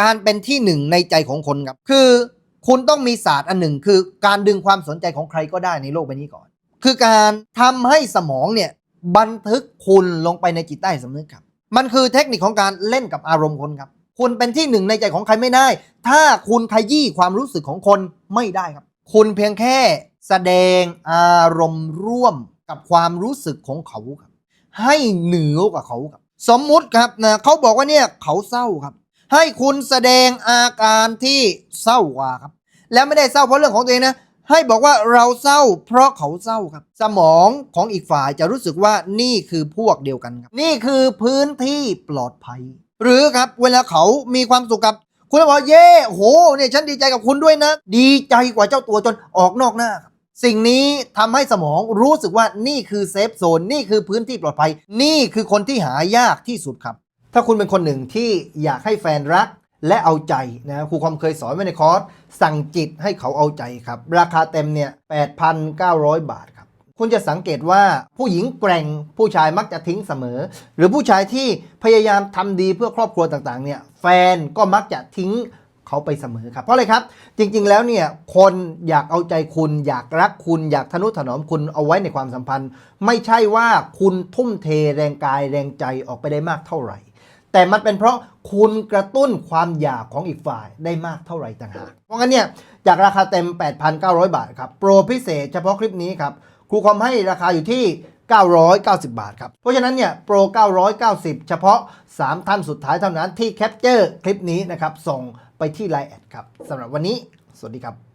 การเป็นที่หนึ่งในใจของคนครับ คือคุณต้องมีศาสตร์อันหนึ่ง คือการดึงความสนใจของใครก็ได้ในโลกใบนี้ก่อน คือการทำให้สมองเนี่ยบันทึกคุณลงไปในจิตใต้สำนึกครับ มันคือเทคนิคของการเล่นกับอารมณ์คนครับ คุณเป็นที่หนึ่งในใจของใครไม่ได้ ถ้าคุณขยี้ความรู้สึกของคนไม่ได้ครับ คุณเพียงแค่แสดงอารมณ์ร่วมกับความรู้สึกของเขาครับ ให้เหนือกว่าเขาครับ สมมุติครับนะเขาบอกว่าเนี่ยเขาเศร้าครับ ให้คุณแสดงอาการที่เศร้ากว่าครับ แล้วไม่ได้เศร้าเพราะเรื่องของตัวเองนะให้บอกว่าเราเศร้าเพราะเขาเศร้าครับ สมองของอีกฝ่ายจะรู้สึกว่านี่คือพวกเดียวกันครับ นี่คือพื้นที่ปลอดภัย หรือครับเวลาเขามีความสุขกับ คุณบอกเย่โหเนี่ยฉันดีใจกับคุณด้วยนะ ดีใจกว่าเจ้าตัวจนออกนอกหน้าครับสิ่งนี้ทำให้สมองรู้สึกว่านี่คือเซฟโซนนี่คือพื้นที่ปลอดภัย นี่คือคนที่หายากที่สุดครับ ถ้าคุณเป็นคนหนึ่งที่อยากให้แฟนรักและเอาใจนะครูความเคยสอนไว้ในคอร์ส สั่งจิตให้เขาเอาใจครับ ราคาเต็มเนี่ย 8,900 บาทครับ คุณจะสังเกตว่าผู้หญิงแกร่งผู้ชายมักจะทิ้งเสมอ หรือผู้ชายที่พยายามทำดีเพื่อครอบครัวต่างๆเนี่ยแฟนก็มักจะทิ้งเขาไปเสมอครับเพราะอะไรครับ จริงๆแล้วเนี่ยคนอยากเอาใจคุณ อยากรักคุณ อยากทนุถนอมคุณเอาไว้ในความสัมพันธ์ ไม่ใช่ว่าคุณทุ่มเทแรงกายแรงใจออกไปได้มากเท่าไหร่ แต่มันเป็นเพราะคุณกระตุ้นความอยากของอีกฝ่ายได้มากเท่าไหร่ต่างหาก เพราะงั้นเนี่ยจากราคาเต็ม 8,900 บาทครับ โปรพิเศษเฉพาะคลิปนี้ครับ ครูคอมให้ราคาอยู่ที่ 990 บาทครับ เพราะฉะนั้นเนี่ยโปร 990 เฉพาะ 3 ท่านสุดท้ายเท่านั้นที่แคปเจอร์คลิปนี้นะครับ ส่งไปที่ Line แอดครับสำหรับวันนี้ สวัสดีครับ